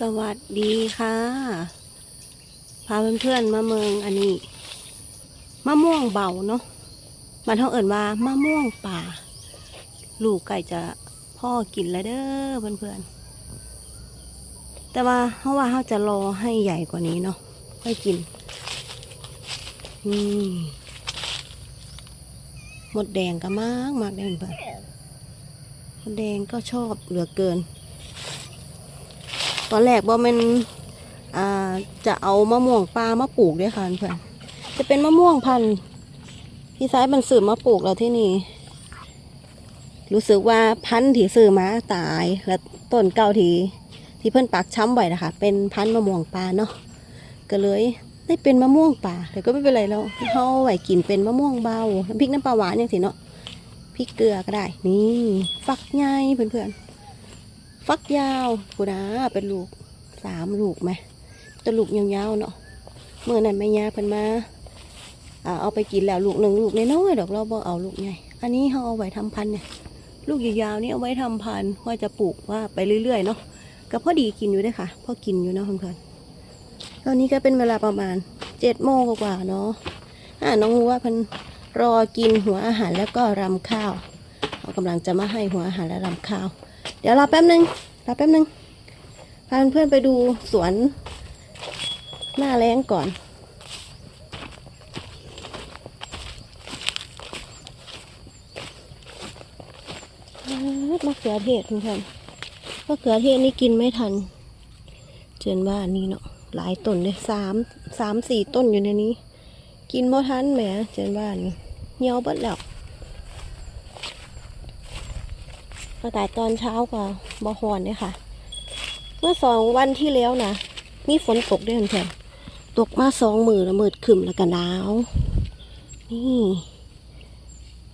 สวัสดีค่ะ พาเพื่อนๆมาเมืองอันนี้มะม่วงเบาเนาะมันเท่าเอิ่นว่ามะม่วงป่า ลูกไก่จะพ่อกินแล้วเด้อเพื่อนๆแต่ว่าเขาว่าเขาจะรอให้ใหญ่กว่านี้เนาะค่อยกินนี่หมดแดงก็มากมากได้เพื่อนมดแดงก็ชอบเหลือเกิน ตอนแรกบ่แมันอ่าจะเอามะม่วงปลามาปลูกด้วยค่ะเพื่อนจะเป็นมะม่วงพันธุ์พี่สายมันซื้อมาปลูกแล้วที่นี่รู้สึกว่าพันธุ์ที่ซื้อมาตายแล้วต้นเก่าที่ที่เพื่อนปักช้ำไว้นะคะ เป็นพันธุ์มะม่วงปลาเนาะก็เลยได้เป็นมะม่วงป่าแต่ก็ไม่เป็นไรแล้วเขาเอาไว้กินเป็นมะม่วงเบาน้ำพริกน้ำปลาหวานอย่างสิเนาะพริกเกลือก็ได้ นี่ฝักใหญ่เพื่อนๆ ฟักยาวกูนะเป็นลูกสามลูกไหมแตลูกยาวๆเนาะเมื่อนั้นแม่ยาเพิ่นมาเอาไปกินแล้วลูกหนึ่งลูกน้อยๆดอกเราบ่เอาลูกใหญ่อันนี้เขาเอาไว้ทำพันธุ์เนี่ยลูกยาวๆนี่เอาไว้ทำพันธุ์ว่าจะปลูกว่าไปเรื่อยๆเนาะก็พอดีกินอยู่ด้วยค่ะพอกินอยู่เนาะเพื่อนๆตอนนี้ก็เป็นเวลาประมาณเจ็ดโมงกว่าเนาะอ่าน้องรู้ว่าเพิ่นรอกินหัวอาหารแล้วก็รำข้าวเขากำลังจะมาให้หัวอาหารและรำข้าว เดี๋ยวรอแป๊บนึงรอแป๊บนึงพาเพื่อนไปดูสวนหน้าแรงก่อน มะเขือเทศเพื่อนมะเขือเทศนี่กินไม่ทัน เจนว่านี่เนาะหลายต้นเลยสามสามสี่ต้นอยู่ในนี้ กินบ่ทันแหมเจนว่านี่เหี่ยวเบิดแล้ว มาแต่ตอนเช้ากว่าบอฮอนเนี่ยค่ะ เมื่อสองวันที่แล้วนะมีฝนตกด้วยเพื่อนๆตกมาสองมือแล้วมืดขึ้นแล้วก็หนาว นี่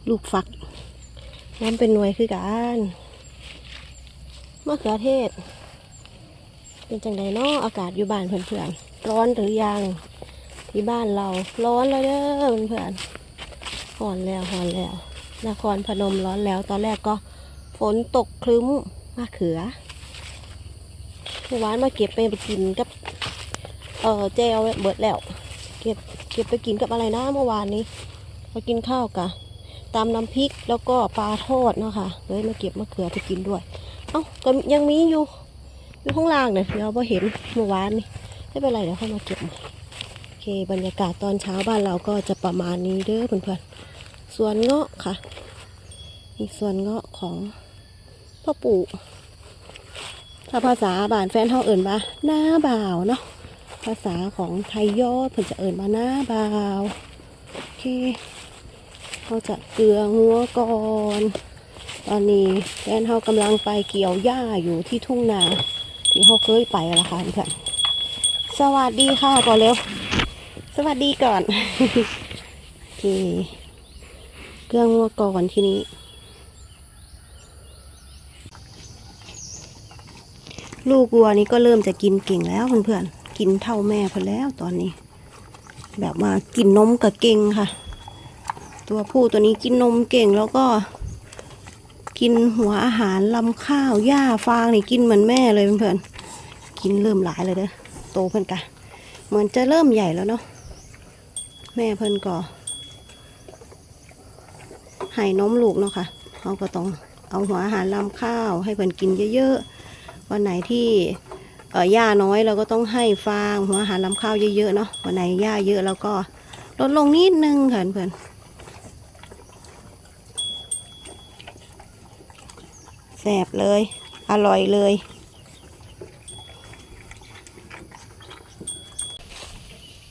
ลูกฟักน้ำเป็นหน่วยคือกันมะเขือเทศ เป็นจังไดเนาะอากาศอยู่บ้านเพื่อนๆร้อนหรือยังที่บ้านเราร้อนแล้วเด้อเพื่อนๆร้อนแล้วร้อนแล้วนครพนมร้อนแล้วตอนแรกก็ ฝนตกคลึ้มมะเขือเมื่อวานมาเก็บไปไปกินกับ เออเจลเบิดแล้ว เก็บเก็บไปกินกับอะไรนะเมื่อวานนี้มากินข้าวกะตามน้ำพริกแล้วก็ปลาทอดเนาะค่ะเลยมาเก็บมะเขือไปกินด้วย เอ้าก็ยังมีอยู่อยู่ข้างล่างเนี่ยเราพอเห็นเมื่อวานนี้ไม่เป็นไรเดี๋ยวค่อยมาเก็บใหม่โอเค บรรยากาศตอนเช้าบ้านเราก็จะประมาณนี้เด้อเพื่อนๆสวนเงาะค่ะอีกสวนเงาะของ พ่อปู่ถ้าภาษาบ้านแฟนเขาเอิ่นว่าหน้าบ่าวเนาะภาษาของไทยยอดเพิ่นจะเอิ่นมาหน้าบ่าวโอเคเขาจะเกลืองัวก่อนตอนนี้แฟนเขากำลังไปเกี่ยวหญ้าอยู่ที่ทุ่งนาที่เขาเคยไปละค่ะเพื่อนสวัสดีค่ะก่อนเร็ว สวัสดีก่อนโอเคเกลืองัวก่อนทีนี้ ลูกวัวนี้ก็เริ่มจะกินเก่งแล้วเพื่อนๆ กินเท่าแม่พิ่นแล้วตอนนี้ แบบว่ากินนมกับเก่งค่ะ ตัวผู้ตัวนี้กินนมเก่งแล้วก็ กินหัวอาหารลำข้าวหญ้าฟางนี่กินเหมือนแม่เลยเพื่อนๆ กินเริ่มหลายเลยเด้อโตเพิ่อนกะเหมือนจะเริ่มใหญ่แล้วเนาะแม่เพิ่อนก็ให้นมลูกเนาะค่ะเขาก็ต้องเอาหัวอาหารลำข้าว ให้เพิ่อนกินเยอะๆ วันไหนที่เอ่อหญ้าน้อยเราก็ต้องให้ฟางหัวอาหารลำข้าวเยอะๆเนาะวันไหนหญ้าเยอะเราก็ลดลงนิดนึงค่ะเพื่อนแสบเลย อร่อยเลย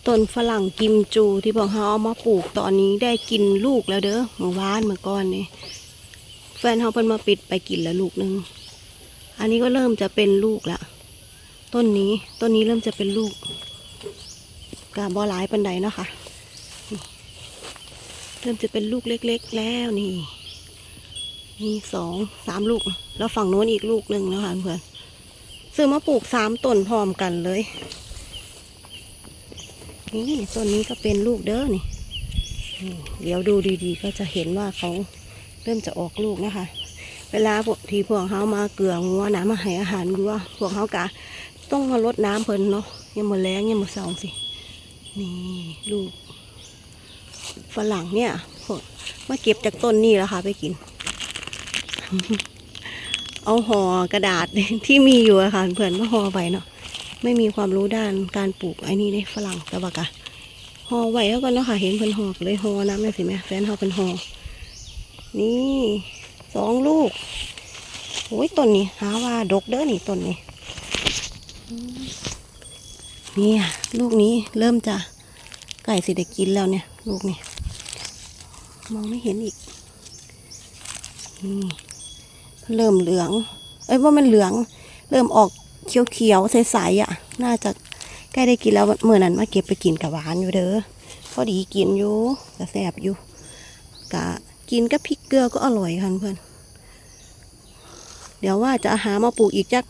ต้นฝรั่งกิมจูที่พวกเขาเอามาปลูกตอนนี้ได้กินลูกแล้วเด้อเมื่อวานเมื่อก่อนนี่แฟนเขาเพิ่นมาปิดไปกินแล้วลูกนึง อันนี้ก็เริ่มจะเป็นลูกละต้นนี้ต้นนี้เริ่มจะเป็นลูกกาบอหลายปันไดเนาะค่ะเริ่มจะเป็นลูกเล็ก ๆ แล้วนี่นี่สองสามลูก แล้วฝั่งโน้นอีกลูกหนึ่งนะคะเพื่อนซื้อมาปลูกสามต้นพร้อมกันเลย นี่ต้นนี้ก็เป็นลูกเด้อนี่ เดี๋ยวดูดีๆ ก็จะเห็นว่าเขาเริ่มจะออกลูกนะคะ เวลาพวกที่พวกเขามาเกลืองัวนะมาให้อาหารวัวพวกเขากะต้องมารดน้ำเพิ่นเนาะยังมือแรงยังมือสองสินี่ลูกฝรั่งเนี่ยพวกมาเก็บจากต้นนี่แล้วค่ะ ไปกิน เอาห่อกระดาษที่มีอยู่อะค่ะเพื่อนมาห่อไว้เนาะไม่มีความรู้ด้านการปลูกไอ้นี่เนี่ยฝรั่งแต่ว่ากะห่อไว้แล้วกันเนาะค่ะ เห็นเพิ่นห่อกเลยห่อน้ำได้สิแม่แฟนห่อเป็นห่อนี่ สองลูกโอ้ยต้นนี้หาว่าดกเด้อนี่ต้นนี้นี่ลูกนี้เริ่มจะไก่สิได้กินแล้วเนี่ย ลูกนี่มองไม่เห็นอีกนี่เริ่มเหลือง เอ้ยว่ามันเหลือง เริ่มออกเขียวๆใสๆอะ น่าจะใกล้ได้กินแล้วเมื่อนั้นมาเก็บไปกินกับหวานอยู่เด้อพอดีกินอยู่กระแสบอยู่กะกินกับพริกเกลือก็อร่อยค่ะเพื่อน เดี๋ยวว่าจะหามาปลูกอีกจัก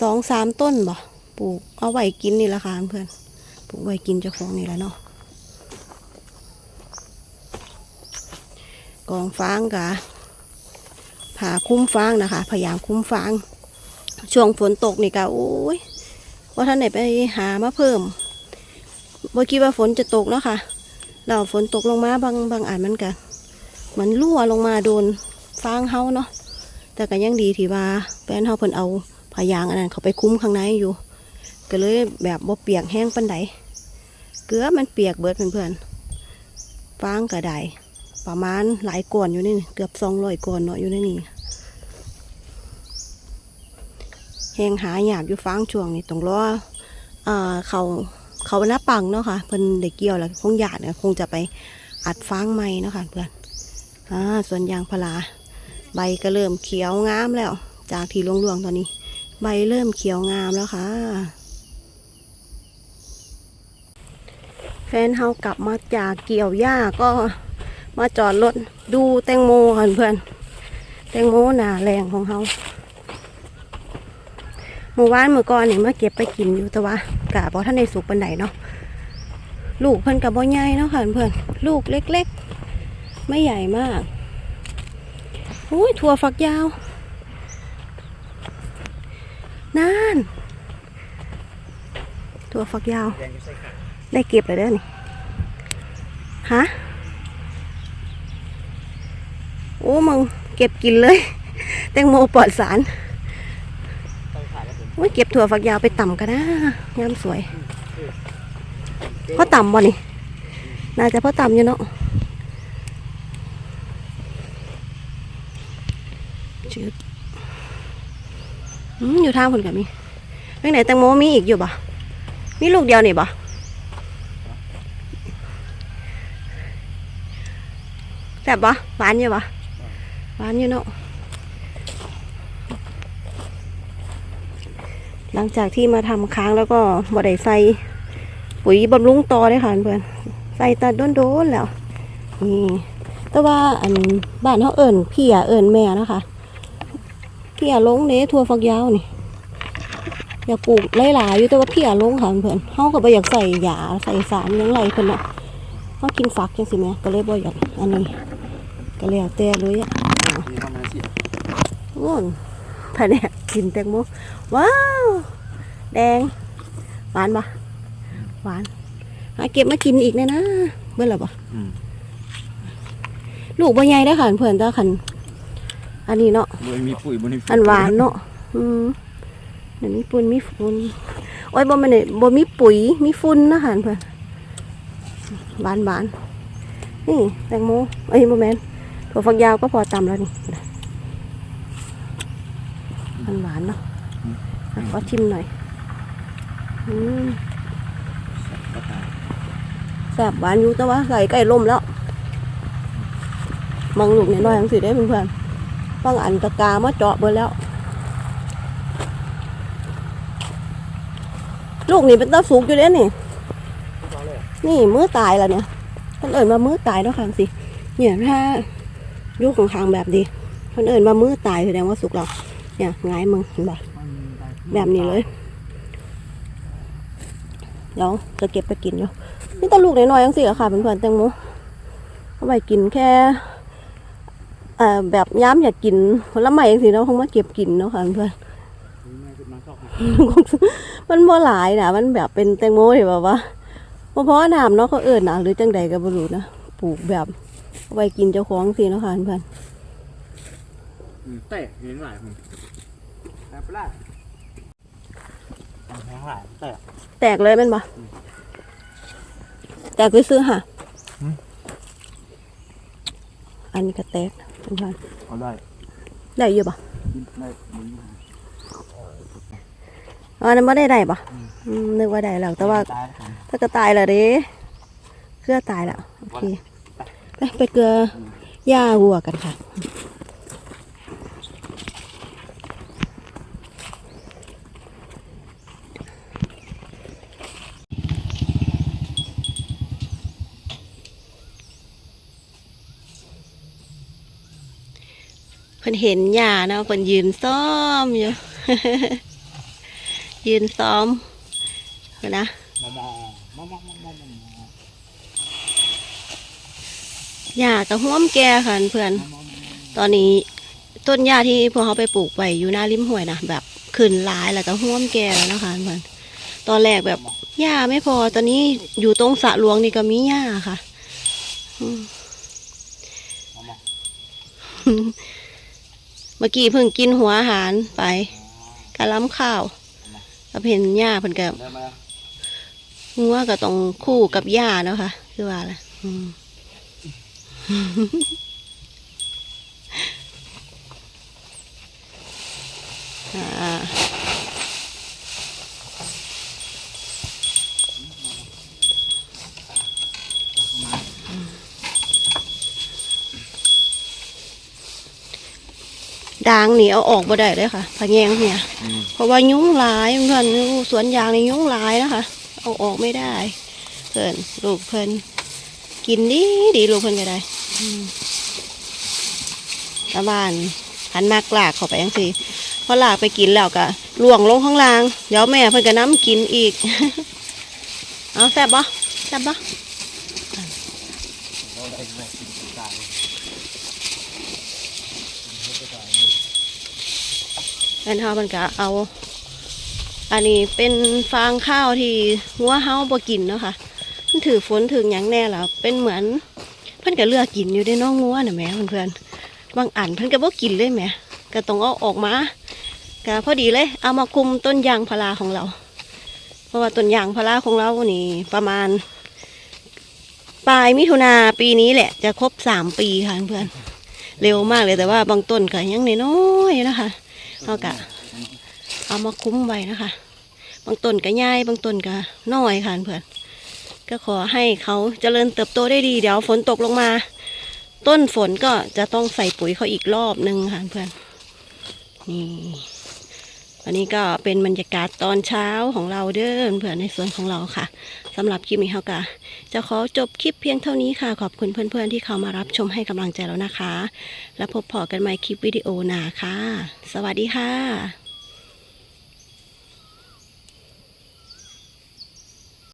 สองสามต้นบ่ปลูกเอาไว้กินนี่ละค่ะเพื่อนปลูกไว้กินเจ้าของนี่ละเนาะกองฟางกะผ่าคุ้มฟางนะคะ พยายามคุ้มฟาง ช่วงฝนตกนี่กะโอ้ยว่าท่านไหนไปหามาเพิ่มบ่คิดว่าฝนจะตกเนาะค่ะเราฝนตกลงมาบางบางอันมันกะมันรั่วลงมาโดนฟางเฮาเนาะ แต่ก็ยังดีที่ว่าแฟนเขาเพิ่นเอาผ้ายางอันนั้นเขาไปคุ้มข้างในอยู่ ก็เลยแบบบ่เปียกแห้งปันใดเกลือมันเปียกเบิดเพื่อนๆฟางก็ได้ประมาณหลายก้อนอยู่นี่เกือบสองร้อยก้อนเนาะอยู่ในนี่แห้งหาหยาบอยู่ฟางช่วงนี้ต้องรอเอ่อเขาเขาหน้าปังเนาะค่ะเพิ่นได้เกี่ยวแล้วคงหยาดเนี่ยคงจะไปอัดฟางใหม่เนาะค่ะเพื่อนอ่าส่วนยางพารา ใบก็เริ่มเขียวงามแล้ว จากที่ร่วงๆตอนนี้ ใบเริ่มเขียวงามแล้วค่ะ แฟนเฮากลับมาจากเกี่ยวหญ้าก็มาจอดรถดูแตงโมค่ะเพื่อนแตงโมหนาแรงของเฮาเมื่อวานเมื่อก่อนนี่มาเก็บไปกินอยู่แต่ว่ากะบอท่านในสุกปันไดเนาะลูกเพิ่นกับบ่ใหญ่เนาะค่ะเพื่อนลูกเล็ก ๆ ไม่ใหญ่มาก อุ้ยถั่วฝักยาว นั่น ถั่วฝักยาว ได้เก็บเลยเด้อนี่ฮะ โอ้มึงเก็บกินเลย แตงโมปลอดสารโอ้ยเก็บถั่วฝักยาวไปต่ำกันนะงามสวย เพ่อต่ำบ่นี่ น่าจะเพ่อต่ำอยู่เนาะ จืดอยู่ทางคนกับมีเรื่องไหนแตงโมมีอีกอยู่บ่มีลูกเดียวนี่บ่แซ่บบ่หวานอยู่บ่หวานอยู่เนาะหลังจากที่มาทำค้างแล้วก็บ่ได้ใส่ปุ๋ยบำรุงต่อเลยค่ะเพื่อนใส่ตาโดนๆแล้วนี่แต่ว่าอันบ้านเขาเอิ่นพี่อะเอิ่นแม่นะคะ พี่อาลงเด้ทั่วฝักยาวนี่อยากปลูกหลายๆอยู่แต่ว่าพี่อาลงค่ะเพื่อนเฮาก็บ่อยากใส่ยาใส่สารหยังไรเพิ่นเนาะเฮากินฝักจังซี่แหมก็เลยบ่อยากอันนี้ ก็แล้วแต่เลยอะมีประมาณสิบโอ้นแผนกกินแตงโมว้าวแดงหวานปะหวานหาเก็บมากินอีกเนี่ยนะเบิ่แล้วบ่อืมลูกบ่ใหญ่ได้อค่ะเพื่อนแต่คัน อันนี้เนาะบนมีปุ๋ยบนมีฝุ่อันหวานเนาะอืมเดี๋ยวมีปุ่นมีฝุ่นโอ้ยบ่แมันเนี่ยบ่มีปุ๋ยมีฝุ่นนะหันเพื่อนหวานหวานนี่แตงโมเอ้ยบ่แมนถั่วฝักยาวก็พอตำแล้วนี่มันหวานเนาะอะขอชิมหน่อยอืมก็ตายแซ่บหวานอยู่แต่ว่าใส่ใกล้ลมแล้วมองลูกน้อยๆทั้งสิได้เพื่อนๆ บางอันตะกามาเจาะเบิแล้ว ลูกนี่เป็นต้นสูงอยู่เด้นี่ นี่มือตายแล้วเนี่ยคนเอิ่นมามือตายแล้วค่ะสิ เนี่ยถ้ายุคของทางแบบดีคนเอิ่นมามือตายแสดงว่าสุกแล้วเนี่ยหงายมึงเห็นบ่แบบนี้เลยเดี๋ยวจะเก็บไปกินอยู่นี่ตะลูกน้อยๆยังสิอะค่ะเพื่อนๆแตงโมเอาไปกินแค่ แบบย้ำอยากกินผลไม้ยังสิเนาะคงมาเก็บกินเนาะค่ะเพื่อนแม่ขึ้นมาชอบๆมันบ่หลายนะมันแบบเป็นแตงโมที่แบบว่าบ่เพราะว่าน้ำเนาะเขาเอิ้นนะหรือจังใดก็บ่รู้นะปลูกแบบเอาไว้กินเจ้าของสิเนาะค่ะเพื่อนแตกเห็นหลายคนแตกไปละแห้งหลายแตกแตกเลยแม่นบ่แตกซื้อๆค่ะอืมอันนี้ก็แตก เพื่อนเอาได้ๆได้อยู่บ่กินได้ดีอ๋ออันนั้นบ่ได้ได้บ่อืมนึกว่าได้แล้วแต่ว่าตายแล้วถ้าก็ตายแล้วเด้เกลือตายแล้วโอเคไปไปเกลือย่าวัวกันค่ะ เพิ่นเห็นหญ้าเนาะเพิ่นยืนซ้อมอยู่ ยืนซ้อมนะมองมามองมองมองมองหญ้ากับห้วมแก่ค่ะเพื่อน ตอนนี้ต้นหญ้าที่พวกเขาไปปลูกไว้อยู่หน้าริมห้วยนะแบบขึ้นหลายแล้วก็ห้วมแก่แล้วนะคะเพื่อนตอนแรกแบบหญ้าไม่พอตอนนี้อยู่ตรงสระหลวงนี่ก็มีหญ้าค่ะอื มเมื่อกี้เพิ่งกินหัวอาหารไปกะล้ำข้าวก็เห็นหญ้าเพิ่นกับหมงัวก็ต้องคู่กับหญ้าเนาะค่ะคือว่าล่ะอ่า ด่างนี่เอาออกบ่ได้เลยค่ะพะแยงเนี่ยอืมเพราะว่ายุ้งหลายเพื่อนสวนยางในยุ้งหลายนะคะ เอาออกไม่ได้ เพื่อนลูกเพื่อนกินดีดีลูกเพื่อนก็ได้อืมตะบ้านหันมากลากเข้าไปยังสิพอลากไปกินแล้วก็ล่วงลงข้างล่าง เดี๋ยวแม่เพื่อนก็น้ำกินอีก เอาแซ่บบ่แซ่บบ่เราได้ได้กินตาย แม่นเฮามันก็เอา อันนี้เป็นฟางข้าวที่หัวเฮาบ่กินเนาะค่ะมันถือฝนถือหยังแน่แล้วเป็นเหมือนเพิ่นก็เลือกกินอยู่ได้น้องงัวน่ะแม่เพื่อนๆบางอันเพิ่นก็บ่กินเลยแม่ก็ต้องเอาออกมาก็พอดีเลยเอามาคุมต้นยางพาราของเรา เพราะว่าต้นยางพาราของเรานี่ประมาณ ปลายมิถุนาปีนี้แหละ จะครบสามปีค่ะเพื่อนเร็วมากเลยแต่ว่าบางต้นก็ยังน้อยๆนะคะ เราก็เอามาคุ้มไว้นะคะ บางต้นก็ใหญ่บางต้นก็น้อยค่ะเพื่อนก็ขอให้เขาเจริญเติบโตได้ดีเดี๋ยวฝนตกลงมา ต้นฝนก็จะต้องใส่ปุ๋ยเขาอีกรอบหนึ่งค่ะเพื่อนนี่วันนี้ก็เป็นบรรยากาศตอนเช้าของเราเด้อเพื่อนในสวนของเราค่ะ สำหรับคลิปนี้เขาก็จะขอจบคลิปเพียงเท่านี้ค่ะ ขอบคุณเพื่อนๆ ที่เข้ามารับชมให้กำลังใจแล้วนะคะ แล้วพบพอกันใหม่คลิปวิดีโอหน้าค่ะ สวัสดีค่ะ